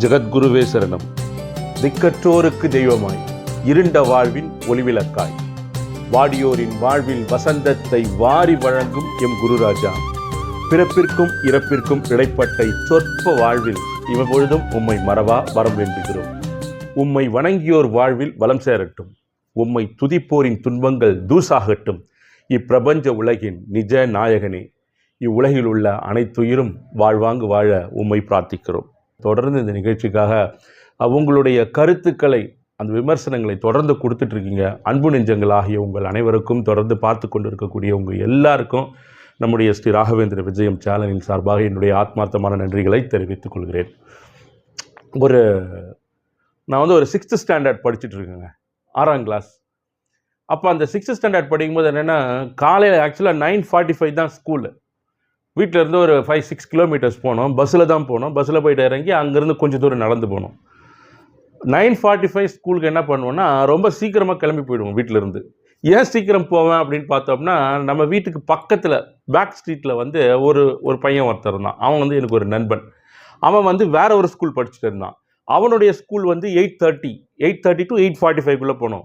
ஜெகத்குருவே சரணம். திக்கற்றோருக்கு தெய்வமாய் இருண்ட வாழ்வின் ஒளிவிளக்காய். வாடியோரின் வாழ்வில் வசந்தத்தை வாரி வழங்கும் எம் குருராஜா. பிறப்பிற்கும் இறப்பிற்கும் இடைப்பட்ட சொற்ப வாழ்வில் இவ்வப்பொழுதும் உம்மை மறவா வரம் வேண்டுகிறோம். உம்மை வணங்கியோர் வாழ்வில் வளம் சேரட்டும். உம்மை துதிப்போரின் துன்பங்கள் தூசாகட்டும். இப்பிரபஞ்ச உலகின் நிஜ நாயகனே இவ்வுலகில் உள்ள அனைத்துயிரும் வாழ்வாங்கு வாழ உம்மை பிரார்த்திக்கிறோம். தொடர்ந்து இந்த நிகழ்ச்சிக்காக உங்களுடைய கருத்துக்களை அந்த விமர்சனங்களை தொடர்ந்து கொடுத்துட்ருக்கீங்க. அன்பு நெஞ்சங்கள் ஆகிய உங்கள் அனைவருக்கும் தொடர்ந்து பார்த்து கொண்டு இருக்கக்கூடிய உங்கள் எல்லாருக்கும் நம்முடைய ஸ்ரீ ராகவேந்திர விஜயம் சேனலின் சார்பாக என்னுடைய ஆத்மார்த்தமான நன்றிகளை தெரிவித்துக் கொள்கிறேன். ஒரு நான் வந்து ஒரு சிக்ஸ்த்து ஸ்டாண்டர்ட் படிச்சுட்டு இருக்கேங்க ஆறாம் கிளாஸ் அப்போ அந்த சிக்ஸ்த்து ஸ்டாண்டர்ட் படிக்கும்போது என்னென்னா காலையில் ஆக்சுவலாக நைன் ஃபார்ட்டி ஃபைவ் தான் ஸ்கூலு வீட்டில் இருந்து ஒரு ஃபைவ் சிக்ஸ் கிலோமீட்டர்ஸ் போனோம். பஸ்ஸில் தான் போனோம். பஸ்ஸில் போயிட்டு இறங்கி அங்கேருந்து கொஞ்சம் தூரம் நடந்து போனோம். நைன் ஃபார்ட்டி ஃபைவ் ஸ்கூலுக்கு என்ன பண்ணுவோன்னா ரொம்ப சீக்கிரமாக கிளம்பி போயிடுவோம் வீட்டிலேருந்து ஏன் சீக்கிரம் போவேன் அப்படின்னு பார்த்தோம்னா நம்ம வீட்டுக்கு பக்கத்தில் பேக் ஸ்ட்ரீட்டில் வந்து ஒரு ஒரு பையன் ஒருத்தர் இருந்தான். அவன் வந்து எனக்கு ஒரு நண்பன். அவன் வந்து வேற ஒரு ஸ்கூல் படிச்சுட்டு இருந்தான். அவனுடைய ஸ்கூல் வந்து eight thirty eight thirty to eight forty ஃபைவ்க்குள்ளே போனோம்.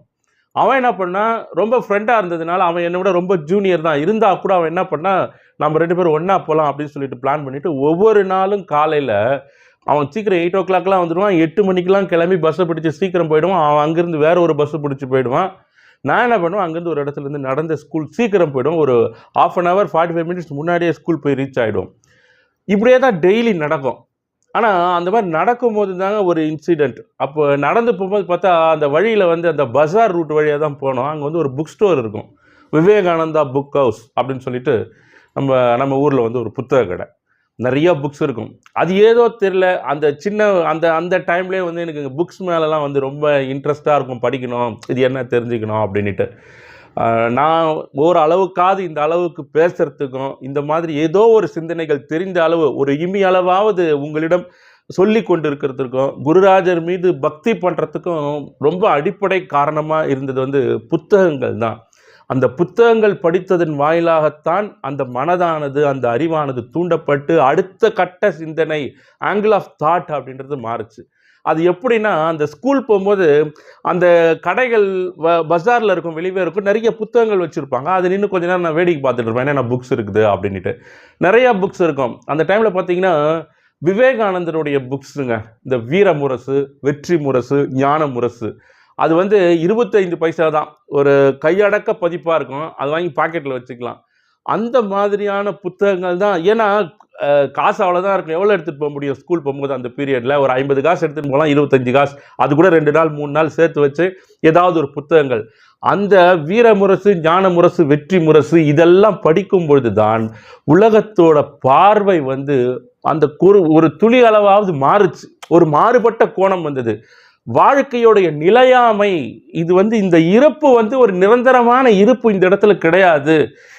அவன் என்ன பண்ணால் ரொம்ப ஃப்ரெண்டாக இருந்ததுனால அவன் என்னை விட ரொம்ப ஜூனியர் தான். இருந்தால் கூட அவன் என்ன பண்ணால் நம்ம ரெண்டு பேரும் ஒன்றா போகலாம் அப்படின்னு சொல்லிட்டு பிளான் பண்ணிவிட்டு ஒவ்வொரு நாளும் காலையில் அவன் சீக்கிரம் எயிட் ஓ கிளாக்லாம் வந்துடுவான் எட்டு மணிக்கெலாம் கிளம்பி பஸ்ஸை பிடிச்சி சீக்கிரம் போயிடுவான். அவன் அங்கேருந்து வேற ஒரு பஸ்ஸை பிடிச்சி போயிடுவான். நான் என்ன பண்ணுவேன்? அங்கேருந்து ஒரு இடத்துலேருந்து நடந்த ஸ்கூல் சீக்கிரம் போயிடும் ஒரு half an hour forty five minutes முன்னாடியே ஸ்கூல் போய் ரீச் ஆகிடும் இப்படியே தான் டெய்லி நடக்கும். ஆனால் அந்த மாதிரி நடக்கும்போது தாங்க ஒரு இன்சிடெண்ட் அப்போ நடந்து போகும்போது பார்த்தா அந்த வழியில் வந்து அந்த பஜார் ரூட் வழியாக தான் போனோம். அங்கே வந்து ஒரு புக் ஸ்டோர் இருக்கும். விவேகானந்தா புக் ஹவுஸ் அப்படின்னு சொல்லிட்டு நம்ம நம்ம ஊரில் வந்து ஒரு புத்தக கடை. நிறையா புக்ஸ் இருக்கும். அது ஏதோ தெரில அந்த சின்ன அந்த அந்த டைம்லேயே வந்து எனக்கு புக்ஸ் மேலெலாம் வந்து ரொம்ப இன்ட்ரெஸ்ட்டாக இருக்கும். படிக்கணும். இது என்ன தெரிஞ்சுக்கணும் அப்படின்ட்டு நான் ஒரு அளவுக்காவது இந்த அளவுக்கு பேசுகிறதுக்கும் இந்த மாதிரி ஏதோ ஒரு சிந்தனைகள் தெரிந்த அளவு ஒரு இமி அளவாவது உங்களிடம் சொல்லி கொண்டு இருக்கிறதுக்கும் குருராஜர் மீது பக்தி பண்ணுறதுக்கும் ரொம்ப அடிப்படை காரணமாக இருந்தது வந்து புத்தகங்கள் தான். அந்த புத்தகங்கள் படித்ததன் வாயிலாகத்தான் அந்த மனதானது அந்த அறிவானது தூண்டப்பட்டு அடுத்த கட்ட சிந்தனை ஆங்கிள் ஆஃப் தாட் அப்படின்றது மாறுச்சு. அது எப்படின்னா அந்த ஸ்கூல் போகும்போது அந்த கடைகள் வ பஜாரில் இருக்கும் வெளியே இருக்கும் நிறைய புத்தகங்கள் வச்சுருப்பாங்க. அது நின்று கொஞ்ச நேரம் நான் வேடிக்கை பார்த்துட்டு இருப்பேன் ஏன்னா புக்ஸ் இருக்குது அப்படின்ட்டு நிறையா புக்ஸ் இருக்கும். அந்த டைமில் பார்த்தீங்கன்னா விவேகானந்தருடைய புக்ஸுங்க இந்த வீர முரசு வெற்றி முரசு ஞான முரசு அது வந்து இருபத்தைந்து பைசா தான். ஒரு கையடக்க பதிப்பாக இருக்கும். அது வாங்கி பாக்கெட்டில் வச்சுக்கலாம். அந்த மாதிரியான புத்தகங்கள் தான். ஏன்னா காசு அவ்வளோதான் இருக்கும். எவ்வளோ எடுத்துகிட்டு போக முடியும்? ஸ்கூல் போகும்போது அந்த பீரியடில் ஒரு ஐம்பது காசு எடுத்துகிட்டு போகலாம். இருபத்தஞ்சி காசு. அது கூட ரெண்டு நாள் மூணு நாள் சேர்த்து வச்சு ஏதாவது ஒரு புத்தகங்கள். அந்த வீர முரசு ஞான முரசு வெற்றி முரசு இதெல்லாம் படிக்கும் பொழுது தான் உலகத்தோட பார்வை வந்து அந்த குறு ஒரு துளி அளவாவது மாறுச்சு. ஒரு மாறுபட்ட கோணம் வந்தது. வாழ்க்கையோடைய நிலையாமை இது வந்து இந்த இருப்பு வந்து ஒரு நிரந்தரமான இருப்பு இந்த இடத்துல கிடையாது.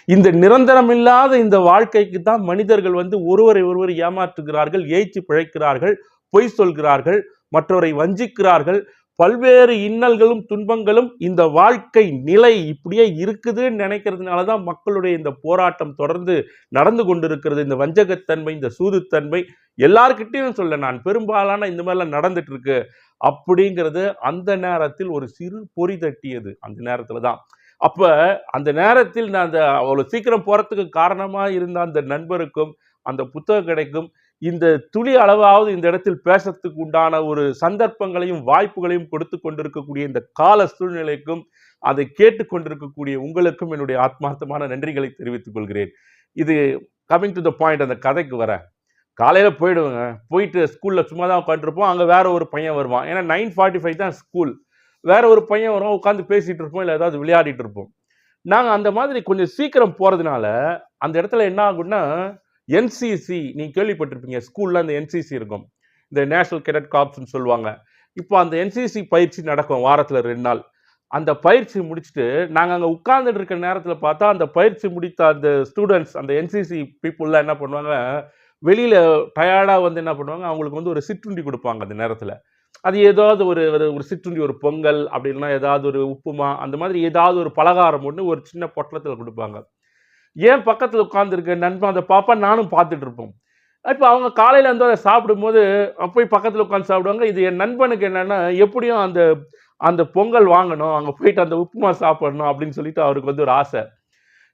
இந்த நிரந்தரம் இல்லாத இந்த வாழ்க்கைக்கு தான் மனிதர்கள் வந்து ஒருவரை ஒருவர் ஏமாற்றுகிறார்கள் ஏய்ச்சி பிழைக்கிறார்கள் பொய் சொல்கிறார்கள் மற்றவரை வஞ்சிக்கிறார்கள் பல்வேறு இன்னல்களும் துன்பங்களும் இந்த வாழ்க்கை நிலை இப்படியே இருக்குதுன்னு நினைக்கிறதுனால தான் மக்களுடைய இந்த போராட்டம் தொடர்ந்து நடந்து கொண்டிருக்கிறது. இந்த வஞ்சகத்தன்மை இந்த சூதுத்தன்மை எல்லார்கிட்டையும் சொல்ல நான். பெரும்பாலான இந்த மாதிரிலாம் நடந்துட்டு இருக்கு அப்படிங்கிறது அந்த நேரத்தில் ஒரு சிறு பொறி தட்டியது அந்த நேரத்தில் தான். அப்போ அந்த நேரத்தில் நான் அந்த அவ்வளோ சீக்கிரம் போகிறதுக்கு காரணமாக இருந்த அந்த நண்பருக்கும் அந்த புத்தக கடைக்கும் இந்த துளி அளவாவது இந்த இடத்தில் பேசுறதுக்கு உண்டான ஒரு சந்தர்ப்பங்களையும் வாய்ப்புகளையும் கொடுத்து கொண்டிருக்கக்கூடிய இந்த கால சூழ்நிலைக்கும் அதை கேட்டுக்கொண்டிருக்கக்கூடிய உங்களுக்கும் என்னுடைய ஆத்மார்த்தமான நன்றிகளை தெரிவித்துக் கொள்கிறேன். இது கமிங் டு த பாயிண்ட் அந்த கதைக்கு வரேன் காலையில் போயிடுவேங்க. போயிட்டு ஸ்கூலில் சும்மா தான் உட்காந்துருப்போம் அங்கே வேற ஒரு பையன் வருவான். ஏன்னா நைன் ஃபார்ட்டி ஃபைவ் தான் ஸ்கூல் வேற ஒரு பையன் வரும். உட்காந்து பேசிகிட்டு இருப்போம். இல்லை ஏதாவது விளையாடிட்டு இருப்போம். நாங்கள் அந்த மாதிரி கொஞ்சம் சீக்கிரம் போகிறதுனால அந்த இடத்துல என்ன ஆகும்னா என்சிசி நீங்கள் கேள்விப்பட்டிருப்பீங்க ஸ்கூலில் அந்த என்சிசி இருக்கும். இந்த நேஷனல் கெடட் காப்ஸ்னு சொல்லுவாங்க. இப்போ அந்த என்சிசி பயிற்சி நடக்கும் வாரத்தில் ரெண்டு நாள். அந்த பயிற்சி முடிச்சுட்டு நாங்கள் அங்கே உட்கார்ந்துட்டு இருக்கிற நேரத்தில் பார்த்தா அந்த பயிற்சி முடித்த அந்த ஸ்டூடெண்ட்ஸ் அந்த என்சிசி பீப்புளெலாம் என்ன பண்ணுவாங்க வெளியில் டயர்டாக வந்து என்ன பண்ணுவாங்க அவங்களுக்கு வந்து ஒரு சிற்றுண்டி கொடுப்பாங்க அந்த நேரத்தில். அது ஏதாவது ஒரு ஒரு- ஒரு சிற்றுண்டி ஒரு பொங்கல் அப்படின்னா ஏதாவது ஒரு உப்புமா அந்த மாதிரி ஏதாவது ஒரு பலகாரம் ஒன்று ஒரு சின்ன பொட்டலத்தில் கொடுப்பாங்க. ஏன் பக்கத்தில் உட்காந்துருக்க நண்பன் அதை பாப்பா நானும் பார்த்துட்டு இருப்போம் இப்போ அவங்க காலையில் வந்து அதை சாப்பிடும்போது போய் பக்கத்தில் உட்காந்து சாப்பிடுவாங்க. இது என் நண்பனுக்கு என்னென்னா எப்படியும் அந்த அந்த பொங்கல் வாங்கணும். அங்கே போயிட்டு அந்த உப்புமா சாப்பிடணும் அப்படின்னு சொல்லிட்டு அவருக்கு வந்து ஒரு ஆசை.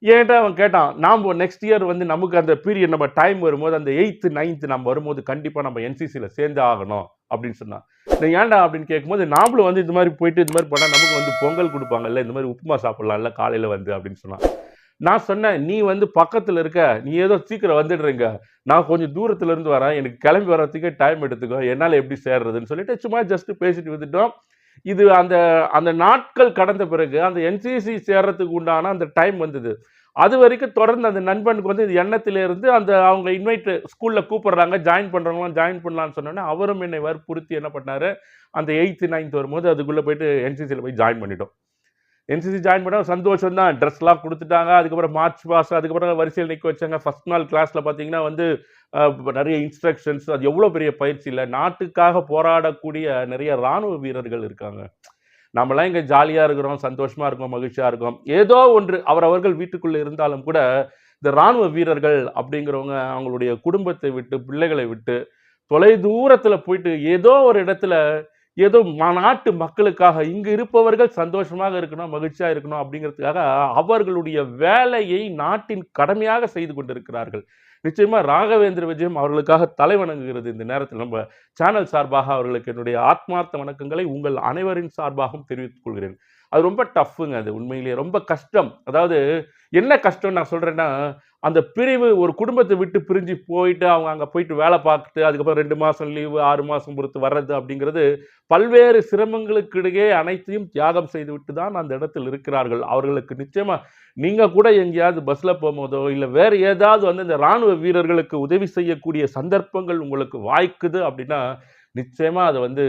ஏன்டா அவன் கேட்டான் நாம் நெக்ஸ்ட் இயர் வந்து நமக்கு அந்த பீரியட் நம்ம டைம் வரும்போது அந்த எயித்து நைன்த்து நம்ம வரும்போது கண்டிப்பாக நம்ம என்சிசியில் சேர்ந்து ஆகணும் அப்படின்னு சொன்னான். நீ ஏன்டா? அப்படின்னு கேட்கும்போது நாமளும் வந்து இந்த மாதிரி போயிட்டு இந்த மாதிரி போனால் நமக்கு வந்து பொங்கல் கொடுப்பாங்கல்ல இந்த மாதிரி உப்புமா சாப்பிட்லாம்ல காலையில் வந்து அப்படின்னு சொன்னான். நான் சொன்னேன் நீ வந்து பக்கத்தில் இருக்க நீ ஏதோ சீக்கிரம் வந்துடுறீங்க. நான் கொஞ்சம் தூரத்துல இருந்து வரேன். எனக்கு கிளம்பி வர்றதுக்கே டைம் எடுத்துக்கோ. என்னால் எப்படி சேர்றதுன்னு சொல்லிட்டு சும்மா ஜஸ்ட் பேசிட்டு வந்துட்டோம் இது அந்த அந்த நாட்கள் கடந்த பிறகு அந்த என்சிசி சேர்றதுக்கு உண்டான அந்த டைம் வந்தது. அது வரைக்கும் தொடர்ந்து அந்த நண்பனுக்கு வந்து இது எண்ணத்தில இருந்து அந்த அவங்க இன்வைட் ஸ்கூலில் கூப்பிடுறாங்க ஜாயின் பண்ணுறவங்களாம் ஜாயின் பண்ணலான்னு சொன்னோன்னே அவரும் என்னை வற்புறுத்தி என்ன பண்ணாரு? அந்த எயித்து நைன்த் வரும்போது அதுக்குள்ளே போயிட்டு என்சிசியில் போய் ஜாயின் பண்ணிட்டோம். என்சிசி ஜாயின் பண்ண சந்தோஷம் தான் ட்ரெஸ்லாம் கொடுத்துட்டாங்க. அதுக்கப்புறம் மார்ச் பாஸ் அதுக்கப்புறம் வரிசையில் நிற்க வச்சாங்க. ஃபஸ்ட் நாள் கிளாஸில் பார்த்தீங்கன்னா வந்து நிறைய இன்ஸ்ட்ரக்ஷன்ஸ் அது எவ்வளோ பெரிய பயிற்சி இல்லை. நாட்டுக்காக போராடக்கூடிய நிறைய இராணுவ வீரர்கள் இருக்காங்க. நம்மளாம் இங்கே ஜாலியாக இருக்கிறோம் சந்தோஷமாக இருக்கோம் மகிழ்ச்சியாக இருக்கோம். ஏதோ ஒன்று அவர் அவர்கள் வீட்டுக்குள்ளே இருந்தாலும் கூட இந்த இராணுவ வீரர்கள் அப்படிங்கிறவங்க அவங்களுடைய குடும்பத்தை விட்டு பிள்ளைகளை விட்டு தொலை தூரத்தில் போயிட்டு ஏதோ ஒரு இடத்துல ஏதோ நாட்டு மக்களுக்காக இங்கு இருப்பவர்கள் சந்தோஷமாக இருக்கணும் மகிழ்ச்சியாக இருக்கணும் அப்படிங்கிறதுக்காக அவர்களுடைய வேலையை நாட்டின் கடமையாக செய்து கொண்டிருக்கிறார்கள். நிச்சயமாக ராகவேந்திர விஜயம் அவர்களுக்காக தலை வணங்குகிறது இந்த நேரத்தில். நம்ம சேனல் சார்பாக அவர்களுக்கு என்னுடைய ஆத்மார்த்த வணக்கங்களை உங்கள் அனைவரின் சார்பாகவும் தெரிவித்துக் கொள்கிறேன். அது ரொம்ப டஃப்புங்க அது உண்மையிலேயே. ரொம்ப கஷ்டம். அதாவது என்ன கஷ்டம் நான் சொல்கிறேன்னா அந்த பிரிவு ஒரு குடும்பத்தை விட்டு பிரிஞ்சு போயிட்டு அவங்க அங்கே போயிட்டு வேலை பார்த்துட்டு அதுக்கப்புறம் ரெண்டு மாதம் லீவு ஆறு மாதம் பொறுத்து வர்றது அப்படிங்கிறது பல்வேறு சிரமங்களுக்கு இடையே அனைத்தையும் தியாகம் செய்துவிட்டு தான் அந்த இடத்தில் இருக்கிறார்கள். அவர்களுக்கு நிச்சயமாக நீங்கள் கூட எங்கேயாவது பஸ்ஸில் போகும்போதோ இல்லை வேறு ஏதாவது வந்து இந்த ராணுவ வீரர்களுக்கு உதவி செய்யக்கூடிய சந்தர்ப்பங்கள் உங்களுக்கு வாய்க்குது அப்படின்னா நிச்சயமாக அதை வந்து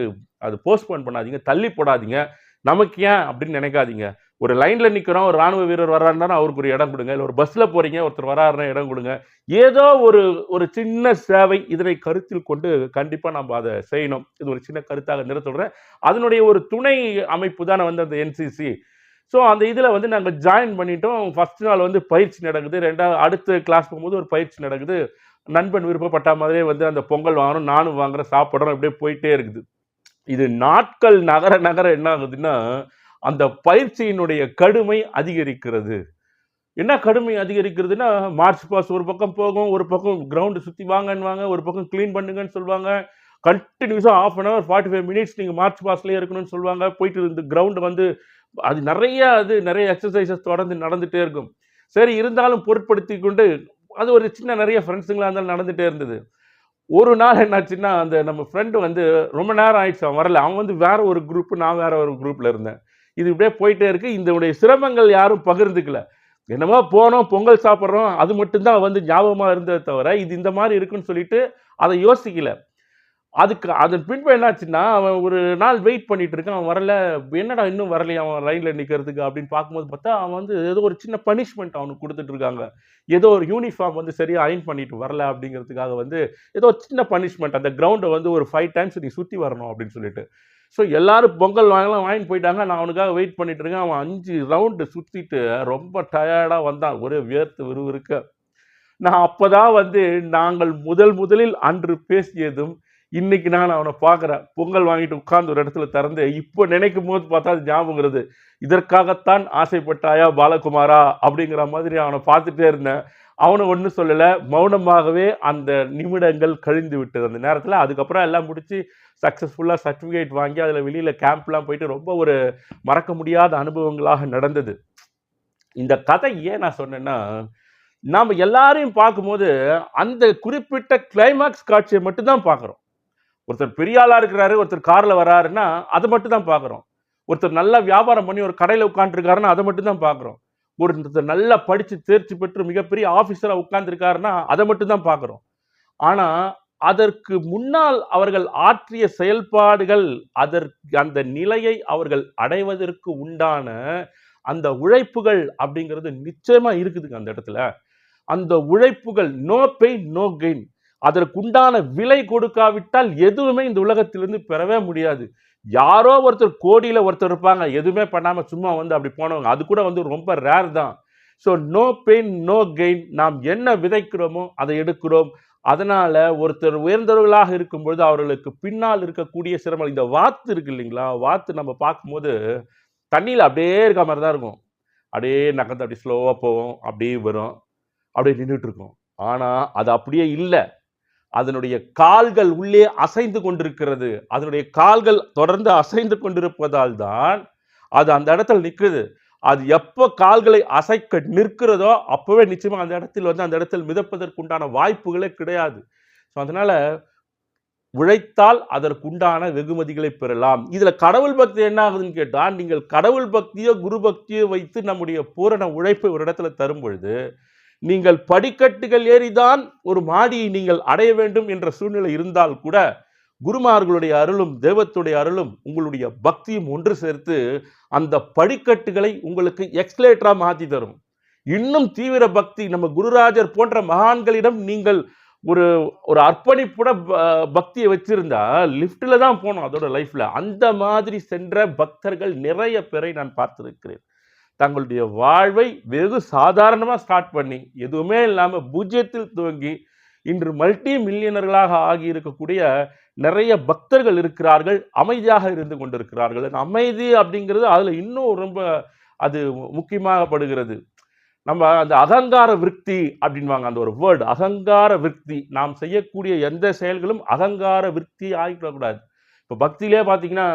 அது போஸ்ட்போன் பண்ணாதீங்க தள்ளி போடாதீங்க. நமக்கு ஏன் அப்படின்னு நினைக்காதீங்க. ஒரு லைனில் நிற்கிறோம் ஒரு ராணுவ வீரர் வர்றாருன்னா அவருக்கு ஒரு இடம் கொடுங்க. இல்லை ஒரு பஸ்ஸில் போகிறீங்க ஒருத்தர் வராருன்னா இடம் கொடுங்க. ஏதோ ஒரு ஒரு சின்ன சேவை இதனை கருத்தில் கொண்டு கண்டிப்பாக நம்ம அதை செய்யணும். இது ஒரு சின்ன கருத்தாக நிறுத்துறேன் அதனுடைய ஒரு துணை அமைப்பு தானே வந்து அந்த என்சிசி ஸோ அந்த இதில் வந்து நாங்கள் ஜாயின் பண்ணிட்டோம். ஃபர்ஸ்ட் நாள் வந்து பயிற்சி நடக்குது. ரெண்டாவது அடுத்த கிளாஸ் போகும்போது ஒரு பயிற்சி நடக்குது. நண்பன் விருப்பப்பட்ட மாதிரியே வந்து அந்த பொங்கல் வாங்கணும் நானும் வாங்குற சாப்பிட்றோம் அப்படியே போயிட்டே இருக்குது. இது நாட்கள் நகர நகர என்ன ஆகுதுன்னா அந்த பயிற்சியினுடைய கடுமை அதிகரிக்கிறது. என்ன கடுமை அதிகரிக்கிறதுனா மார்ச் பாஸ் ஒரு பக்கம் போகும் ஒரு பக்கம் கிரவுண்டு சுற்றி வாங்கன்னுவாங்க ஒரு பக்கம் க்ளீன் பண்ணுங்கன்னு சொல்லுவாங்க. கண்டினியூஸாக half an hour forty five minutes நீங்கள் மார்ச் பாஸ்லேயே இருக்கணும்னு சொல்லுவாங்க. போயிட்டு இருந்து கிரவுண்டு வந்து அது நிறைய அது நிறைய எக்ஸசைசஸ் தொடர்ந்து நடந்துகிட்டே இருக்கும். சரி இருந்தாலும் பொருட்படுத்தி கொண்டு அது ஒரு சின்ன நிறைய ஃப்ரெண்ட்ஸுங்களாக இருந்தாலும் நடந்துகிட்டே இருந்தது. ஒரு நாள் என்னாச்சுன்னா அந்த நம்ம ஃப்ரெண்டு வந்து ரொம்ப நேரம் ஆயிடுச்சு அவன் வரல. அவன் வந்து வேற ஒரு குரூப் நான் வேற ஒரு குரூப்பில் இருந்தேன். இது இப்படியே போயிட்டே இருக்குது இதனுடைய சிரமங்கள் யாரும் பகிர்ந்துக்கல. என்னமோ போனோம் பொங்கல் சாப்பிட்றோம் அது மட்டும்தான் வந்து ஞாபகமாக இருந்ததை தவிர இது இந்த மாதிரி இருக்குன்னு சொல்லிட்டு அதை யோசிக்கல. அதுக்கு அதன் பின்பு என்னாச்சுன்னா அவன் ஒரு நாள் வெயிட் பண்ணிட்டு இருக்கான். அவன் வரல. என்னடா இன்னும் வரலையா? அவன் லைன்ல நிற்கிறதுக்கு அப்படின்னு பார்க்கும்போது பார்த்தா அவன் வந்து ஏதோ ஒரு சின்ன பனிஷ்மெண்ட் அவனுக்கு கொடுத்துட்டு இருக்காங்க. ஏதோ ஒரு யூனிஃபார்ம் வந்து சரியாக அயன் பண்ணிட்டு வரல அப்படிங்கிறதுக்காக வந்து ஏதோ சின்ன பனிஷ்மெண்ட் அந்த கிரவுண்டை வந்து ஒரு ஃபைவ் டைம்ஸ் நீ சுற்றி வரணும் அப்படின்னு சொல்லிட்டு. ஸோ எல்லாரும் பொங்கல் வாங்கலாம் வாங்கிட்டு போயிட்டாங்க. நான் அவனுக்காக வெயிட் பண்ணிட்டு இருக்கேன். அவன் அஞ்சு ரவுண்டு சுற்றிட்டு ரொம்ப டயர்டாக வந்தான். ஒரே வியர்த்து விறுவிறுக்க. நான் அப்போ தான் வந்து நாங்கள் முதல் முதலில் அன்று பேசியதும் இன்னைக்கு நான் அவனை பார்க்குறேன். பொங்கல் வாங்கிட்டு உட்கார்ந்து ஒரு இடத்துல திறந்து இப்போ நினைக்கும் போது பார்த்தா அது ஞாபகம் இதற்காகத்தான் ஆசைப்பட்டாயா பாலகுமாரா? அப்படிங்கிற மாதிரி அவனை பார்த்துட்டே இருந்தேன். அவனை ஒன்றும் சொல்லலை. மௌனமாகவே அந்த நிமிடங்கள் கழிந்து விட்டது. அந்த நேரத்தில் அதுக்கப்புறம் எல்லாம் முடித்து சக்ஸஸ்ஃபுல்லாக சர்டிஃபிகேட் வாங்கி அதில் வெளியில் கேம்ப்லாம் போயிட்டு ரொம்ப ஒரு மறக்க முடியாத அனுபவங்களாக நடந்தது. இந்த கதை ஏன் நான் சொன்னேன்னா நாம் எல்லாரையும் பார்க்கும்போது அந்த குறிப்பிட்ட கிளைமேக்ஸ் காட்சியை மட்டும்தான் பார்க்குறோம். ஒருத்தர் பெரிய ஆளாக இருக்கிறாரு ஒருத்தர் காரில் வராருன்னா அதை மட்டும் தான் பார்க்குறோம். ஒருத்தர் நல்லா வியாபாரம் பண்ணி ஒரு கடையில் உட்காந்துருக்காருன்னா அதை மட்டும் தான் பார்க்குறோம். ஒருத்தர் நல்லா படித்து தேர்ச்சி பெற்று மிகப்பெரிய ஆஃபீஸராக உட்கார்ந்துருக்காருன்னா அதை மட்டும் தான் பார்க்குறோம். ஆனால் அதற்கு முன்னால் அவர்கள் ஆற்றிய செயல்பாடுகள் அதற்கு அந்த நிலையை அவர்கள் அடைவதற்கு உண்டான அந்த உழைப்புகள் அப்படிங்கிறது நிச்சயமா இருக்குதுங்க அந்த இடத்துல. அந்த உழைப்புகள் நோ பெயின் நோ கெயின் அதற்குண்டான விலை கொடுக்காவிட்டால் எதுவுமே இந்த உலகத்திலிருந்து பெறவே முடியாது. யாரோ ஒருத்தர் கோடியில் ஒருத்தர் இருப்பாங்க. எதுவுமே பண்ணாமல் சும்மா வந்து அப்படி போனவங்க. அது கூட வந்து ரொம்ப ரேர் தான். So no pain no gain நாம் என்ன விதைக்கிறோமோ அதை எடுக்கிறோம். அதனால் ஒருத்தர் உயர்ந்தவர்களாக இருக்கும்பொழுது அவர்களுக்கு பின்னால் இருக்கக்கூடிய சிரமம் இந்த வாத்து இருக்கு இல்லைங்களா? வாத்து நம்ம பார்க்கும்போது தண்ணியில் அப்படியே இருக்க மாதிரி தான் இருக்கும். அப்படியே நகர்ந்து அப்படியே ஸ்லோவாக போகும். அப்படியே வரும். அப்படியே நின்றுட்டு இருக்கும். ஆனால் அது அப்படியே இல்லை. அதனுடைய கால்கள் உள்ளே அசைந்து கொண்டிருக்கிறது. அதனுடைய கால்கள் தொடர்ந்து அசைந்து கொண்டிருப்பதால் தான் அது அந்த இடத்துல நிற்குது அது எப்போ கால்களை அசைக்க நிற்கிறதோ அப்போவே நிச்சயமாக அந்த இடத்தில் வந்து அந்த இடத்தில் மிதப்பதற்குண்டான வாய்ப்புகளே கிடையாது. ஸோ அதனால் உழைத்தால் அதற்குண்டான வெகுமதிகளை பெறலாம். இதில் கடவுள் பக்தி என்ன ஆகுதுன்னு கேட்டால் நீங்கள் கடவுள் பக்தியோ குரு பக்தியோ வைத்து நம்முடைய பூரண உழைப்பை ஒரு இடத்துல தரும் பொழுது நீங்கள் படிக்கட்டுகள் ஏறிதான் ஒரு மாடியை நீங்கள் அடைய வேண்டும் என்ற சூழ்நிலை இருந்தால் கூட குருமார்களுடைய அருளும் தெய்வத்துடைய அருளும் உங்களுடைய பக்தியும் ஒன்று சேர்த்து அந்த படிக்கட்டுகளை உங்களுக்கு எக்ஸ்லேட்டராக மாற்றி தரும். இன்னும் தீவிர பக்தி நம்ம குருராஜர் போன்ற மகான்களிடம் நீங்கள் ஒரு ஒரு அர்ப்பணிப்புட பக்தியை வச்சிருந்தா லிஃப்டில் தான் போகணும் அதோட லைஃப்பில் அந்த மாதிரி சென்ற பக்தர்கள் நிறைய பேரை நான் பார்த்திருக்கிறேன். தங்களுடைய வாழ்வை வெகு சாதாரணமாக ஸ்டார்ட் பண்ணி எதுவுமே இல்லாமல் பூஜ்ஜியத்தில் துவங்கி இன்று மல்டி மில்லியனர்களாக ஆகி இருக்கக்கூடிய நிறைய பக்தர்கள் இருக்கிறார்கள் அமைதியாக இருந்து கொண்டிருக்கிறார்கள். அந்த அமைதி அப்படிங்கிறது அதில் இன்னும் ரொம்ப அது முக்கியமாகப்படுகிறது நம்ம அந்த அகங்கார விருத்தி அப்படின்வாங்க அந்த ஒரு வேர்டு அகங்கார விருத்தி. நாம் செய்யக்கூடிய எந்த செயல்களும் அகங்கார விருத்தி ஆகிடக்கூடாது இப்போ பக்தியிலே பார்த்தீங்கன்னா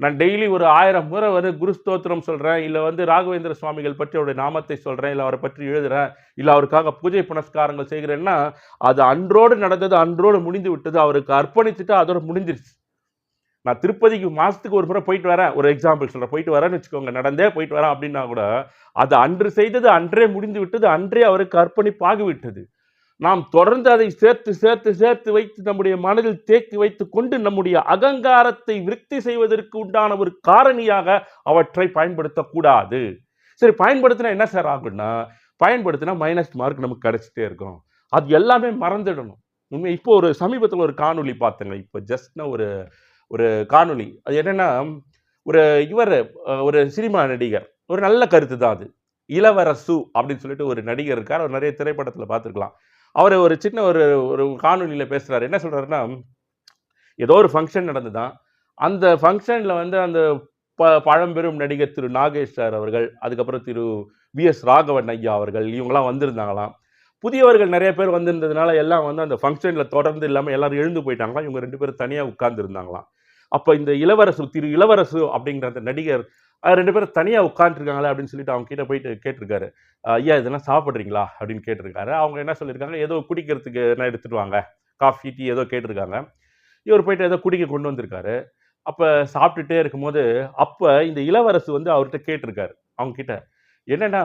நான் டெய்லி ஒரு ஆயிரம் முறை வந்து குரு ஸ்தோத்திரம் சொல்கிறேன் இல்லை வந்து ராகவேந்திர சுவாமிகள் பற்றி அவருடைய நாமத்தை சொல்கிறேன் இல்லை அவரை பற்றி எழுதுகிறேன் இல்லை அவருக்காக பூஜை புனஸ்காரங்கள் செய்கிறேன்னா அது அன்றோடு நடந்தது அன்றோடு முடிந்து விட்டது அவருக்கு அர்ப்பணிச்சுட்டு அதோட முடிஞ்சிருச்சு. நான் திருப்பதிக்கு மாதத்துக்கு ஒரு முறை போயிட்டு வரேன் ஒரு எக்ஸாம்பிள் சொல்கிறேன் போயிட்டு வரேன்னு வச்சுக்கோங்க நடந்தே போயிட்டு வரேன் அப்படின்னா கூட அது அன்று செய்தது அன்றே முடிந்து விட்டது அன்றே அவருக்கு அர்ப்பணிப்பாகி விட்டது. நாம் தொடர்ந்து அதை சேர்த்து சேர்த்து சேர்த்து வைத்து நம்முடைய மனதில் தேக்கி வைத்து கொண்டு நம்முடைய அகங்காரத்தை விருத்தி செய்வதற்கு உண்டான ஒரு காரணியாக அவற்றை பயன்படுத்தக்கூடாது. சரி பயன்படுத்தினா என்ன சார் ஆகும்னா பயன்படுத்தினா மைனஸ் மார்க் நமக்கு கிடைச்சிட்டே இருக்கும். அது எல்லாமே மறந்துடணும். உண்மை இப்போ ஒரு சமீபத்தில் ஒரு காணொளி பார்த்தேங்க. இப்போ ஜஸ்ட்னா ஒரு ஒரு காணொளி. அது என்னென்னா ஒரு இவர் ஒரு சினிமா நடிகர். ஒரு நல்ல கருத்து தான் அது. இளவரசு அப்படின்னு சொல்லிட்டு ஒரு நடிகர் இருக்கார். அவர் நிறைய திரைப்படத்தில் பார்த்துருக்கலாம். அவர் ஒரு சின்ன ஒரு ஒரு காணொலியில் பேசுகிறார் என்ன சொல்கிறாருன்னா ஏதோ ஒரு ஃபங்க்ஷன் நடந்துதான். அந்த ஃபங்க்ஷனில் வந்து அந்த ப பழம்பெரும் நடிகர் திரு நாகேஷ் சார் அவர்கள் அதுக்கப்புறம் திரு வி எஸ் ராகவன் ஐயா அவர்கள் இவங்களாம் வந்திருந்தாங்களாம். புதியவர்கள் நிறைய பேர் வந்திருந்ததுனால எல்லாம் வந்து அந்த ஃபங்க்ஷனில் தொடர்ந்து இல்லாமல் எல்லாரும் எழுந்து போயிட்டாங்களாம். இவங்க ரெண்டு பேரும் தனியாக உட்கார்ந்துருந்தாங்களாம். அப்போ இந்த இளவரசு திரு இளவரசு அப்படிங்கிற அந்த நடிகர் ரெண்டு பேரும் தனியாக உட்காந்துருக்காங்களே அப்படின்னு சொல்லிட்டு அவங்க கிட்ட போயிட்டு கேட்டிருக்காரு. ஐயா இதெல்லாம் சாப்பிட்றீங்களா? அப்படின்னு கேட்டிருக்காரு. அவங்க என்ன சொல்லியிருக்காங்க? ஏதோ குடிக்கிறதுக்கு என்ன எடுத்துட்டு வாங்க காஃபி டீ ஏதோ கேட்டிருக்காங்க. இவர் போயிட்டு ஏதோ குடிக்க கொண்டு வந்திருக்காரு. அப்போ சாப்பிட்டுட்டே இருக்கும்போது அப்போ இந்த இளவரசு வந்து அவர்கிட்ட கேட்டிருக்காரு. அவங்க கிட்ட என்னன்னா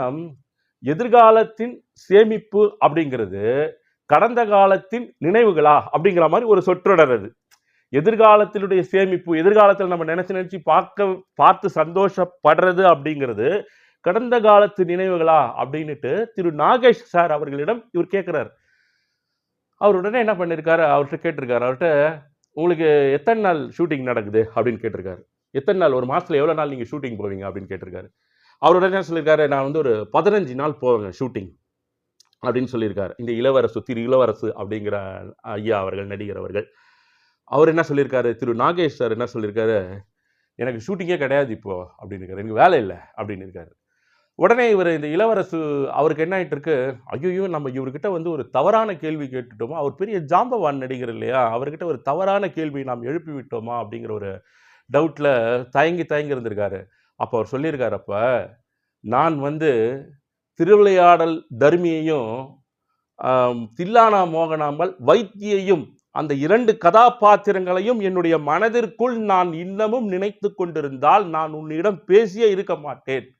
எதிர்காலத்தின் சேமிப்பு அப்படிங்கிறது கடந்த காலத்தின் நினைவுகளா? அப்படிங்கிற மாதிரி ஒரு சொற்றொடர் அது. எதிர்காலத்தினுடைய சேமிப்பு எதிர்காலத்தில் நம்ம நினைச்சு நினைச்சு பார்க்க பார்த்து சந்தோஷப்படுறது அப்படிங்கிறது கடந்த காலத்து நினைவுகளா அப்படின்னுட்டு திரு நாகேஷ் சார் அவர்களிடம் இவர் கேட்குறாரு அவர் உடனே என்ன பண்ணியிருக்காரு அவர்கிட்ட கேட்டிருக்காரு. அவர்கிட்ட உங்களுக்கு எத்தனை நாள் ஷூட்டிங் நடக்குது? அப்படின்னு கேட்டிருக்காரு. எத்தனை நாள்? ஒரு மாதத்தில் எவ்வளோ நாள் நீங்கள் ஷூட்டிங் போவீங்க? அப்படின்னு கேட்டிருக்காரு. அவர் உடனே என்ன சொல்லியிருக்காரு நான் வந்து ஒரு பதினஞ்சு நாள் போவேங்க ஷூட்டிங் அப்படின்னு சொல்லியிருக்காரு. இந்த இளவரசு திரு இளவரசு அப்படிங்கிற ஐயா அவர்கள் நடிகர் அவர்கள். அவர் என்ன சொல்லியிருக்காரு? திரு நாகேஷ் சார் என்ன சொல்லியிருக்காரு? எனக்கு ஷூட்டிங்கே கிடையாது இப்போ அப்படின்னு இருக்காரு. எனக்கு வேலை இல்லை அப்படின்னு இருக்காரு. உடனே இவர் இந்த இளவரசு அவருக்கு என்ன ஆகிட்டு இருக்கு? ஐயோ நம்ம இவர்கிட்ட வந்து ஒரு தவறான கேள்வி கேட்டுட்டோமா? அவர் பெரிய ஜாம்பவான் நடிகர் இல்லையா? அவர்கிட்ட ஒரு தவறான கேள்வி நாம் எழுப்பி விட்டோமா அப்படிங்கிற ஒரு டவுட்டில் தயங்கி தயங்கி இருந்திருக்காரு. அப்போ அவர் சொல்லியிருக்காரு அப்போ நான் வந்து திருவிளையாடல் தர்மியையும் தில்லானா மோகனாம்பல் வைத்தியையும் அந்த இரண்டு கதாபாத்திரங்களையும் என்னுடைய மனதிற்குள் நான் இன்னமும் நினைத்து கொண்டிருந்தால் நான் உன்னிடம் பேசியே இருக்க மாட்டேன்.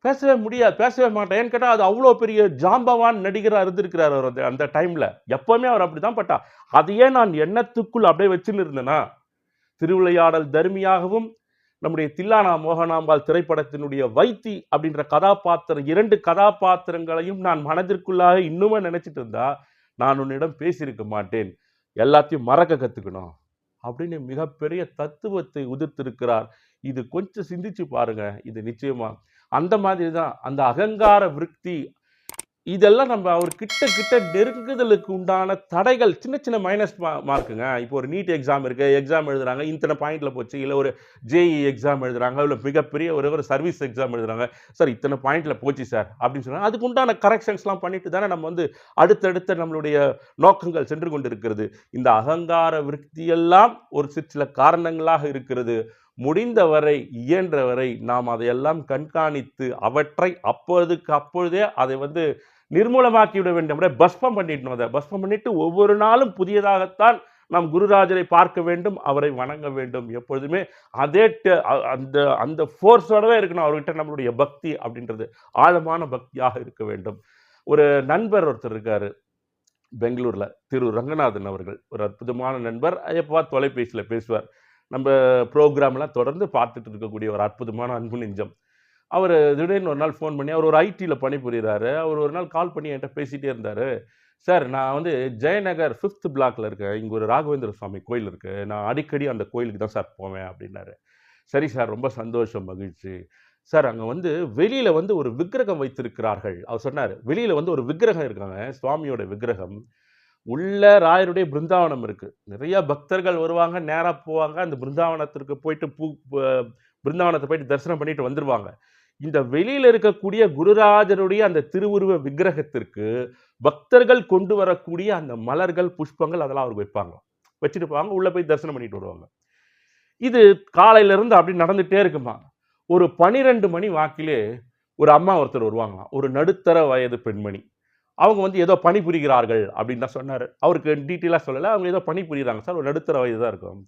பேசவே முடியாது பேசவே மாட்டேன். ஏன்னு கேட்டால் அது அவ்வளோ பெரிய ஜாம்பவான் நடிகராக இருந்திருக்கிறார் அவர் அந்த- டைமில். எப்போவுமே அவர் அப்படிதான் பட்டா அதையே நான் எண்ணத்துக்குள் அப்படியே வச்சுன்னு இருந்தேனா? திருவிளையாடல் தர்மியாகவும் நம்முடைய தில்லானா மோகனாம்பாள் திரைப்படத்தினுடைய வைத்தி அப்படின்ற கதாபாத்திரம் இரண்டு கதாபாத்திரங்களையும் நான் மனதிற்குள்ளாக இன்னுமே நினைச்சிட்டு இருந்தா நான் உன்னிடம் பேசியிருக்க மாட்டேன். எல்லாத்தையும் மறக்க கற்றுக்கணும் அப்படின்னு மிகப்பெரிய தத்துவத்தை உதிர்த்திருக்கிறார். இது கொஞ்சம் சிந்திச்சு பாருங்க. இது நிச்சயமா. அந்த மாதிரி தான் அந்த அகங்கார விருத்தி இதெல்லாம் நம்ம அவர் கிட்ட கிட்ட நெருங்குதலுக்கு உண்டான தடைகள் சின்ன சின்ன மைனஸ் மா மார்க்குங்க இப்போ ஒரு நீட் எக்ஸாம் இருக்குது எக்ஸாம் எழுதுகிறாங்க இத்தனை பாயிண்ட்டில் போச்சு இல்லை ஒரு ஜேஇ எக்ஸாம் எழுதுகிறாங்க இல்லை மிகப்பெரிய ஒரு ஒரு சர்வீஸ் எக்ஸாம் எழுதுகிறாங்க சார் இத்தனை பாயிண்ட்டில் போச்சு சார் அப்படின்னு சொன்னாங்க அதுக்கு உண்டான கரெக்ஷன்ஸ்லாம் பண்ணிட்டு தானே நம்ம வந்து அடுத்தடுத்த நம்மளுடைய நோக்கங்கள் சென்று கொண்டிருக்கிறது. இந்த அகங்கார விருத்தியெல்லாம் ஒரு சி- சில காரணங்களாக இருக்கிறது. முடிந்தவரை இயன்றவரை நாம் அதையெல்லாம் கண்காணித்து அவற்றை அப்பொழுதுக்கு அப்பொழுதே அதை வந்து நிர்மூலமாக்கி விட வேண்டும் அப்படியே பஸ்பம் பண்ணிடணும் அதை. பஸ்பம் பண்ணிட்டு ஒவ்வொரு நாளும் புதியதாகத்தான் நாம் குருராஜரை பார்க்க வேண்டும் அவரை வணங்க வேண்டும். எப்பொழுதுமே அதே அந்த அந்த ஃபோர்ஸோடவே இருக்கணும். அவர்கிட்ட நம்மளுடைய பக்தி அப்படின்றது ஆழமான பக்தியாக இருக்க வேண்டும். ஒரு நண்பர் ஒருத்தர் இருக்கார் பெங்களூரில் திரு ரங்கநாதன் அவர்கள். ஒரு அற்புதமான நண்பர். எப்போ தொலைபேசியில் பேசுவார். நம்ம ப்ரோக்ராம்லாம் தொடர்ந்து பார்த்துட்டு இருக்கக்கூடிய ஒரு அற்புதமான அன்பு நெஞ்சம். அவர் திடீர்னு ஒரு நாள் ஃபோன் பண்ணி அவர் ஒரு ஐடியில் பணிபுரிகிறாரு அவர் ஒரு நாள் கால் பண்ணி என்கிட்ட பேசிகிட்டே இருந்தார். சார் நான் வந்து ஜெயநகர் ஃபிஃப்த் பிளாக்ல இருக்கேன். இங்கே ஒரு ராகவேந்திர சுவாமி கோயில் இருக்குது நான் அடிக்கடி அந்த கோயிலுக்கு தான் சார் போவேன் அப்படின்னாரு. சரி சார் ரொம்ப சந்தோஷம் மகிழ்ச்சி. சார் அங்கே வந்து வெளியில் வந்து ஒரு விக்கிரகம் வைத்திருக்கிறார்கள். அவர் சொன்னார். வெளியில் வந்து ஒரு விக்கிரகம் இருக்காங்க சுவாமியோட விக்கிரகம். உள்ள ராயருடைய பிருந்தாவனம் இருக்குது நிறைய பக்தர்கள் வருவாங்க நேராக போவாங்க. அந்த பிருந்தாவனத்திற்கு போயிட்டு பூ பிருந்தாவனத்தை போயிட்டு தரிசனம் பண்ணிட்டு வந்துருவாங்க. இந்த வெளியில் இருக்கக்கூடிய குருராஜனுடைய அந்த திருவுருவ விக்கிரகத்திற்கு பக்தர்கள் கொண்டு வரக்கூடிய அந்த மலர்கள் புஷ்பங்கள் அதெல்லாம் அவர் வைப்பாங்க. வச்சுட்டு போவாங்க உள்ளே போய் தரிசனம் பண்ணிட்டு வருவாங்க. இது காலையிலேருந்து அப்படி நடந்துகிட்டே இருக்குமா? ஒரு பனிரெண்டு மணி வாக்கிலே ஒரு அம்மா ஒருத்தர் வருவாங்களாம். ஒரு நடுத்தர வயது பெண்மணி. அவங்க வந்து ஏதோ பணிபுரிகிறார்கள் அப்படின்னு தான் சொன்னார். அவருக்கு டீட்டெயிலாக சொல்லலை. அவங்க ஏதோ பணி புரிகிறாங்க. சார் ஒரு நடுத்தர வயது தான் இருக்கும்.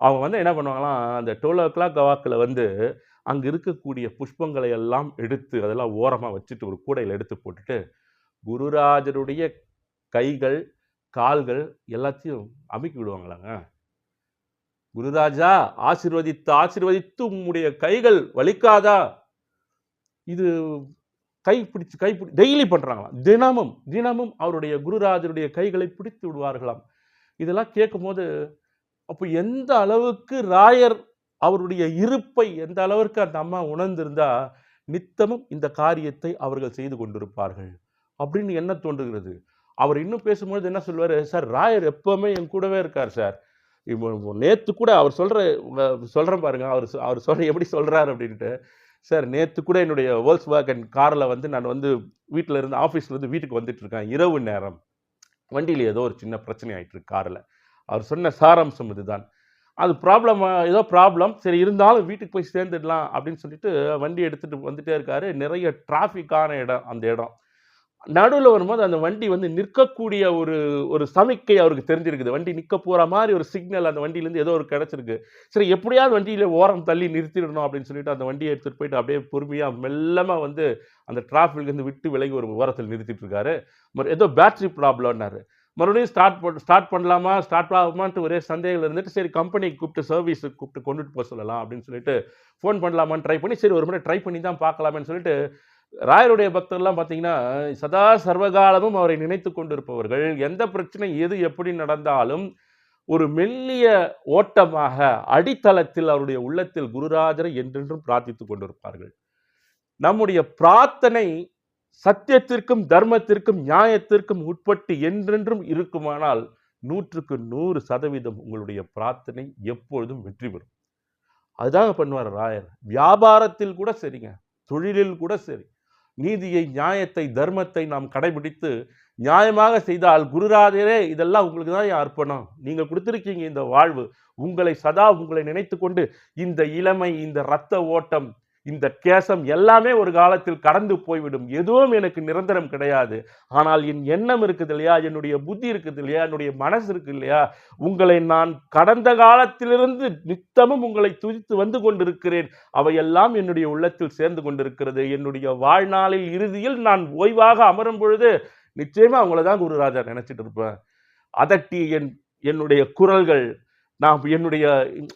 அவங்க வந்து என்ன பண்ணுவாங்களாம் அந்த டுவெல் ஓ கிளாக் வாக்கில் வந்து அங்கே இருக்கக்கூடிய புஷ்பங்களை எல்லாம் எடுத்து அதெல்லாம் ஓரமாக வச்சுட்டு ஒரு கூடையில் எடுத்து போட்டுட்டு குருராஜருடைய கைகள் கால்கள் எல்லாத்தையும் அமுக்கி விடுவாங்களாங்க. குருராஜா ஆசிர்வதித்து ஆசிர்வதித்து உம்முடைய கைகள் வலிக்காதா? இது கை பிடிச்சு கை பிடி டெய்லி பண்ணுறாங்களாம் தினமும் தினமும் அவருடைய குருராஜருடைய கைகளை பிடித்து விடுவார்களாம். இதெல்லாம் கேட்கும்போது அப்போ எந்த அளவுக்கு ராயர் அவருடைய இருப்பை எந்த அளவிற்கு அந்த அம்மா உணர்ந்திருந்தா நித்தமும் இந்த காரியத்தை அவர்கள் செய்து கொண்டிருப்பார்கள் அப்படின்னு என்ன தோன்றுகிறது? அவர் இன்னும் பேசும்பொழுது என்ன சொல்வார் சார் ராயர் எப்போவுமே என் கூடவே இருக்கார் சார். இப்போ நேற்று கூட அவர் சொல்கிற சொல்கிறேன் பாருங்கள் பாருங்க அவர் அவர் சொல்ற எப்படி சொல்கிறார் அப்படின்ட்டு. சார் நேற்று கூட என்னுடைய வேர்ல்ஸ் வேகன் காரில் வந்து நான் வந்து வீட்டில் இருந்து ஆஃபீஸ்லேருந்து வீட்டுக்கு வந்துட்டு இருக்கேன் இரவு நேரம். வண்டியில் ஏதோ ஒரு சின்ன பிரச்சனை ஆயிட்டு இருக்கு காரில். அவர் சொன்ன சாராம்சம் இதுதான். அது ப்ராப்ளம் ஏதோ ப்ராப்ளம் சரி இருந்தாலும் வீட்டுக்கு போய் சேர்ந்துடலாம் அப்படின்னு சொல்லிட்டு வண்டி எடுத்துகிட்டு வந்துட்டே இருக்காரு. நிறைய டிராஃபிக்கான இடம் அந்த இடம். நடுவில் வரும்போது அந்த வண்டி வந்து நிற்கக்கூடிய ஒரு ஒரு சமிக்கை அவருக்கு தெரிஞ்சிருக்குது. வண்டி நிற்க போகிற மாதிரி ஒரு சிக்னல் அந்த வண்டியிலேருந்து ஏதோ ஒரு கிடச்சிருக்கு. சரி எப்படியாவது வண்டியில் ஓரம் தள்ளி நிறுத்திடணும் அப்படின்னு சொல்லிட்டு அந்த வண்டியை எடுத்துட்டு போயிட்டு அப்படியே பொறுமையாக மெல்லமாக வந்து அந்த டிராஃபிக்லேருந்து விட்டு விலகி ஒரு ஓரத்தில் நிறுத்திட்டு இருக்காரு. ஏதோ பேட்டரி ப்ராப்ளம்னாரு மறுபடியும் ஸ்டார்ட் பண்ண ஸ்டார்ட் பண்ணலாமா? ஸ்டார்ட் ஆகுமான்ட்டு ஒரே சந்தேகம் இருந்துட்டு சரி கம்பெனிக்கு கூப்பிட்டு சர்வீஸுக்கு கூப்பிட்டு கொண்டுட்டு போக சொல்லலாம் அப்படின்னு சொல்லிட்டு ஃபோன் பண்ணலாமான்னு ட்ரை பண்ணி சரி ஒரு முறை ட்ரை பண்ணி தான் பார்க்கலாமேன்னு சொல்லிட்டு ராயருடைய பக்தர்லாம் பார்த்தீங்கன்னா சதா சர்வகாலமும் அவரை நினைத்து கொண்டிருப்பவர்கள். எந்த பிரச்சனை எது எப்படி நடந்தாலும் ஒரு மெல்லிய ஓட்டமாக அடித்தளத்தில் அவருடைய உள்ளத்தில் குருராஜரை என்றென்றும் பிரார்த்தித்து கொண்டிருப்பார்கள். நம்முடைய பிரார்த்தனை சத்தியத்திற்கும் தர்மத்திற்கும் நியாயத்திற்கும் உட்பட்டு என்றென்றும் இருக்குமானால் நூற்றுக்கு நூறு சதவீதம் உங்களுடைய பிரார்த்தனை எப்பொழுதும் வெற்றி பெறும். அதுதாங்க பண்ணுவார் ராயர். வியாபாரத்தில் கூட சரிங்க. தொழிலில் கூட சரி. நீதியை நியாயத்தை தர்மத்தை நாம் கடைபிடித்து நியாயமாக செய்தால் குருராஜரே இதெல்லாம் உங்களுக்கு தான் என் அர்ப்பணம். நீங்கள் கொடுத்துருக்கீங்க இந்த வாழ்வு. உங்களை சதா உங்களை நினைத்து கொண்டு இந்த இளமை இந்த இரத்த ஓட்டம் இந்த கேசம் எல்லாமே ஒரு காலத்தில் கடந்து போய்விடும். எதுவும் எனக்கு நிரந்தரம் கிடையாது. ஆனால் என் எண்ணம் இருக்குது இல்லையா? என்னுடைய புத்தி இருக்குது இல்லையா? என்னுடைய மனசு இருக்கு இல்லையா? உங்களை நான் கடந்த காலத்திலிருந்து நித்தமும் உங்களை துதித்து வந்து கொண்டிருக்கிறேன். அவையெல்லாம் என்னுடைய உள்ளத்தில் சேர்ந்து கொண்டிருக்கிறது. என்னுடைய வாழ்நாளில் இறுதியில் நான் ஓய்வாக அமரும் பொழுது நிச்சயமா அவங்கள தான் குருராஜா நினைச்சிட்டு இருப்பேன். அதட்டி என் என்னுடைய குரல்கள் நான் என்னுடைய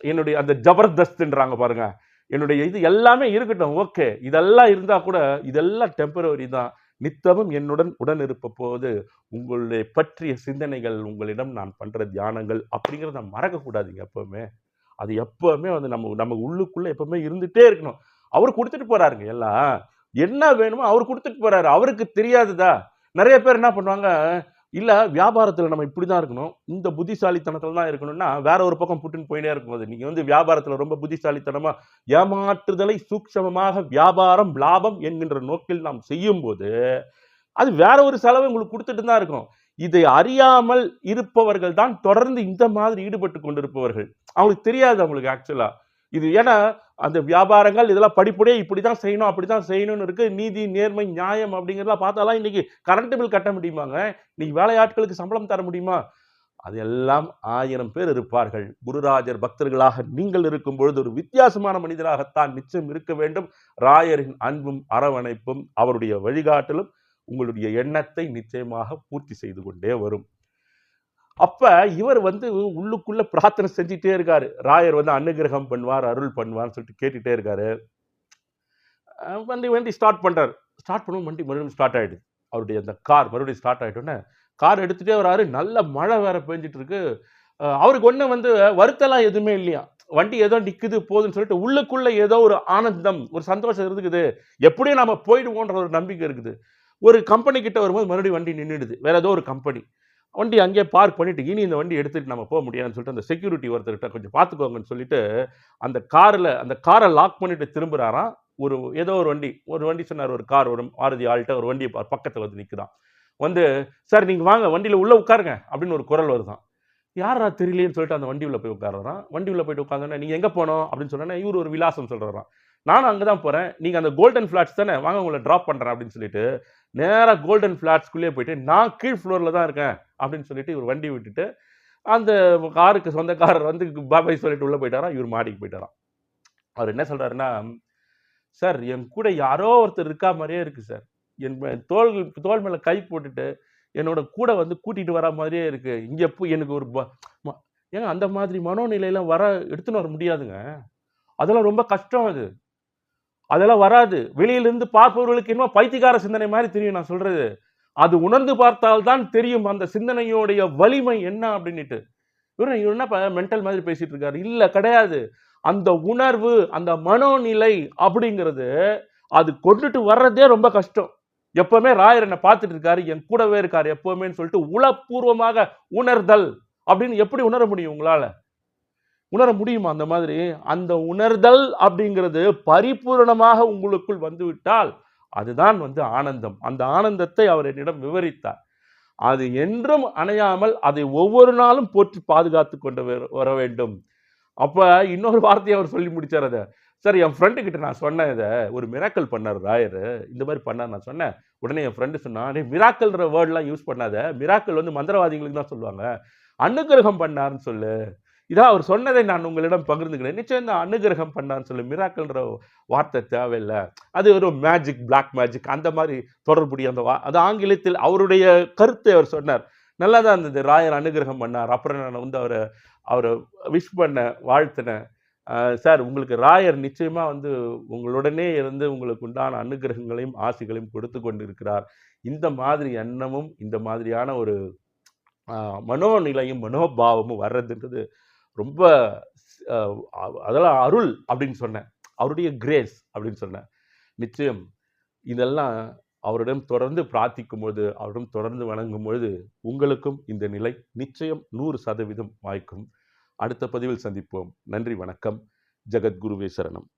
என்னுடைய அந்த ஜபர்தஸ்துன்றாங்க பாருங்க. என்னுடைய இது எல்லாமே இருக்கட்டும். ஓகே இதெல்லாம் இருந்தால் கூட இதெல்லாம் டெம்பரவரி தான். நித்தமும் என்னுடன் உடன் இருப்ப போது உங்களுடைய பற்றிய சிந்தனைகள் உங்களிடம் நான் பண்ணுற தியானங்கள் அப்படிங்கிறத மறக்கக்கூடாதுங்க எப்போவுமே. எப்பவுமே அது எப்பவுமே வந்து நம்ம நம்ம உள்ளுக்குள்ளே எப்பவுமே இருந்துகிட்டே இருக்கணும். அவர் கொடுத்துட்டு போகிறாருங்க எல்லாம். என்ன வேணுமோ அவர் கொடுத்துட்டு போகிறாரு அவருக்கு தெரியாதுதா? நிறைய பேர் என்ன பண்ணுவாங்க? இல்லை வியாபாரத்தில் நம்ம இப்படி தான் இருக்கணும். இந்த புத்திசாலித்தனத்தில் தான் இருக்கணும்னா வேற ஒரு பக்கம் புட்டுன்னு போயினே இருக்கும்போது நீங்கள் வந்து வியாபாரத்தில் ரொம்ப புத்திசாலித்தனமாக ஏமாற்றுதலை சூக்ஷமமாக வியாபாரம் லாபம் என்கின்ற நோக்கில் நாம் செய்யும்போது அது வேற ஒரு செலவு உங்களுக்கு கொடுத்துட்டு தான் இருக்கும். இதை அறியாமல் இருப்பவர்கள் தான் தொடர்ந்து இந்த மாதிரி ஈடுபட்டு கொண்டிருப்பவர்கள். அவங்களுக்கு தெரியாது அவங்களுக்கு ஆக்சுவலாக இது ஏன்னா அந்த வியாபாரங்கள் இதெல்லாம் படிப்படியே இப்படிதான் செய்யணும் அப்படி தான் செய்யணும்னு இருக்குது நீதி நேர்மை நியாயம் அப்படிங்கிறதெல்லாம் பார்த்தாலாம் இன்றைக்கி கரண்ட் பில் கட்ட முடியுமாங்க? இன்றைக்கி வேலையாட்களுக்கு சம்பளம் தர முடியுமா? அதெல்லாம் ஆயிரம் பேர் இருப்பார்கள். குருராஜர் பக்தர்களாக நீங்கள் இருக்கும் பொழுது ஒரு வித்தியாசமான மனிதராகத்தான் நிச்சயம் இருக்க வேண்டும். ராயரின் அன்பும் அரவணைப்பும் அவருடைய வழிகாட்டலும் உங்களுடைய எண்ணத்தை நிச்சயமாக பூர்த்தி செய்து கொண்டே வரும். அப்ப இவர் வந்து உள்ளுக்குள்ள பிரார்த்தனை செஞ்சுட்டே இருக்காரு. ராயர் வந்து அனுகிரகம் பண்ணுவார் அருள் பண்ணுவார்னு சொல்லிட்டு கேட்டுட்டே இருக்காரு. வண்டி வண்டி ஸ்டார்ட் பண்ணுறார் ஸ்டார்ட் பண்ணும் வண்டி மறுபடியும் ஸ்டார்ட் ஆகிடுது அவருடைய அந்த கார் மறுபடியும் ஸ்டார்ட் ஆயிட்டோன்னே கார் எடுத்துகிட்டே வராரு. நல்ல மழை வேற பெஞ்சிட்டு இருக்கு அவருக்கு ஒன்றும் வந்து வருத்தலாம் எதுவுமே இல்லையா? வண்டி ஏதோ நிற்குது போகுதுன்னு சொல்லிட்டு உள்ளுக்குள்ளே ஏதோ ஒரு ஆனந்தம் ஒரு சந்தோஷம் இருக்குது எப்படியும் நம்ம போயிடுவோன்ற ஒரு நம்பிக்கை இருக்குது. ஒரு கம்பெனி கிட்ட வரும்போது மறுபடியும் வண்டி நின்றுடுது வேற ஏதோ ஒரு கம்பெனி வண்டி அங்கேயே பார்க் பண்ணிட்டு இனி இந்த வண்டி எடுத்துகிட்டு நம்ம போக முடியாதுன்னு சொல்லிட்டு அந்த செக்யூரிட்டி ஒருத்தர்கிட்ட கொஞ்சம் பார்த்துக்கோங்கன்னு சொல்லிட்டு அந்த காரில் அந்த காரை லாக் பண்ணிட்டு திரும்புகிறாராம் ஒரு ஏதோ ஒரு வண்டி ஒரு வண்டி சொன்னார் ஒரு கார் ஒரு மாருதி ஆள்கிட்ட ஒரு வண்டி பக்கத்தில் வந்து நிற்குதான் வந்து சார் நீங்கள் வாங்க வண்டியில் உள்ளே உட்காருங்க அப்படின்னு ஒரு குரல் வருதான் யாரா தெரியலேன்னு சொல்லிட்டு அந்த வண்டி உள்ளே போய் உட்காராம் வண்டி உள்ளே போயிட்டு உட்காந்தோன்னே நீங்கள் எங்கே போனோம்? அப்படின்னு சொன்னோன்னே இவர் ஒரு விலாசம் சொல்கிறாராம் நானும் அங்கே தான் போகிறேன் நீங்கள் அந்த கோல்டன் ஃப்ளாட்ஸ் தானே வாங்க உங்களை ட்ராப் பண்ணுறேன் அப்படின்னு சொல்லிட்டு நேராக கோல்டன் ஃப்ளாட்ஸ்குள்ளேயே போயிட்டு நான் கீழ் ஃப்ளோரில் தான் இருக்கேன் அப்படின்னு சொல்லிட்டு இவர் வண்டி விட்டுட்டு அந்த காருக்கு சொந்தக்காரர் வந்து பாபாய் சொல்லிட்டு உள்ளே போயிட்டாராம் இவர் மாடிக்கு போயிட்டாராம். அவர் என்ன சொல்கிறாருன்னா சார் என் கூட யாரோ ஒருத்தர் இருக்கா மாதிரியே இருக்குது சார். என் மே- தோல் தோள் கை போட்டுட்டு என்னோட கூட வந்து கூட்டிகிட்டு வர மாதிரியே இருக்குது இங்கே போய் எனக்கு ஒரு ப- ம- ஏங்க அந்த மாதிரி மனோநிலையெல்லாம் வர எடுத்துன்னு வர முடியாதுங்க. அதெல்லாம் ரொம்ப கஷ்டம் அது. அதெல்லாம் வராது. வெளியிலிருந்து பார்ப்பவர்களுக்கு இன்னும் பைத்தியக்கார சிந்தனை மாதிரி தெரியும் நான் சொல்றது. அது உணர்ந்து பார்த்தால்தான் தெரியும் அந்த சிந்தனையோடைய வலிமை என்ன அப்படின்னுட்டு. இவரு இவர் என்ன மென்டல் மாதிரி பேசிட்டு இருக்காரு. இல்ல கிடையாது. அந்த உணர்வு அந்த மனோநிலை அப்படிங்கிறது அது கொண்டுட்டு வர்றதே ரொம்ப கஷ்டம். எப்பவுமே ராயர் என்னை பார்த்துட்டு இருக்காரு. என் கூடவே இருக்காரு எப்பவுமேன்னு சொல்லிட்டு உளப்பூர்வமாக உணர்தல் அப்படின்னு எப்படி உணர முடியும் உங்களால? உணர முடியுமா அந்த மாதிரி? அந்த உணர்தல் அப்படிங்கிறது பரிபூரணமாக உங்களுக்குள் வந்துவிட்டால் அதுதான் வந்து ஆனந்தம். அந்த ஆனந்தத்தை அவர் என்னிடம் விவரித்தார். அது என்றும் அணையாமல் அதை ஒவ்வொரு நாளும் போற்றி பாதுகாத்து கொண்டு வர- வர வேண்டும். அப்போ இன்னொரு வார்த்தையை அவர் சொல்லி முடிச்சார் அதை. சார் என் ஃப்ரெண்டு கிட்ட நான் சொன்னேன் இதை. ஒரு மிராக்கல் பண்ணார் ராயர். இந்த மாதிரி பண்ணார் நான் சொன்னேன். உடனே என் ஃப்ரெண்டு சொன்னான் டேய் மிராக்கல்ன்ற வேர்ட்லாம் யூஸ் பண்ணாத. மிராக்கல் வந்து மந்திரவாதிகளுக்கு தான் சொல்லுவாங்க. அனுகிரகம் பண்ணாருன்னு சொல்லு. இதான் அவர் சொன்னதை நான் உங்களிடம் பகிர்ந்துக்கிறேன். நிச்சயம் இந்த அனுகிரகம் பண்ணான்னு சொல்லி மிராக்கள்ன்ற வார்த்தை தேவையில்லை. அது ஒரு மேஜிக் பிளாக் மேஜிக் அந்த மாதிரி தொடர்புடைய அந்த வா அது ஆங்கிலத்தில் அவருடைய கருத்தை அவர் சொன்னார். நல்லா தான் இருந்தது. ராயர் அனுகிரகம் பண்ணார். அப்புறம் நான் வந்து அவரை அவரை விஷ் பண்ண வாழ்த்தினேன் சார் உங்களுக்கு ராயர் நிச்சயமாக வந்து உங்களுடனே இருந்து உங்களுக்கு உண்டான அனுகிரகங்களையும் ஆசிகளையும் கொடுத்து கொண்டிருக்கிறார். இந்த மாதிரி எண்ணமும் இந்த மாதிரியான ஒரு மனோநிலையும் மனோபாவமும் வர்றதுன்றது ரொம்ப அதெல்லாம் அருள் அப்படின்னு சொன்னேன். அவருடைய கிரேஸ் அப்படின்னு சொன்னேன். நிச்சயம் இதெல்லாம் அவரிடம் தொடர்ந்து பிரார்த்திக்கும் பொழுது அவரிடம் தொடர்ந்து வணங்கும் பொழுது உங்களுக்கும் இந்த நிலை நிச்சயம் நூறு சதவீதம் வாய்க்கும். அடுத்த பதிவில் சந்திப்போம். நன்றி வணக்கம். ஜெகத்குருவே சரணம்.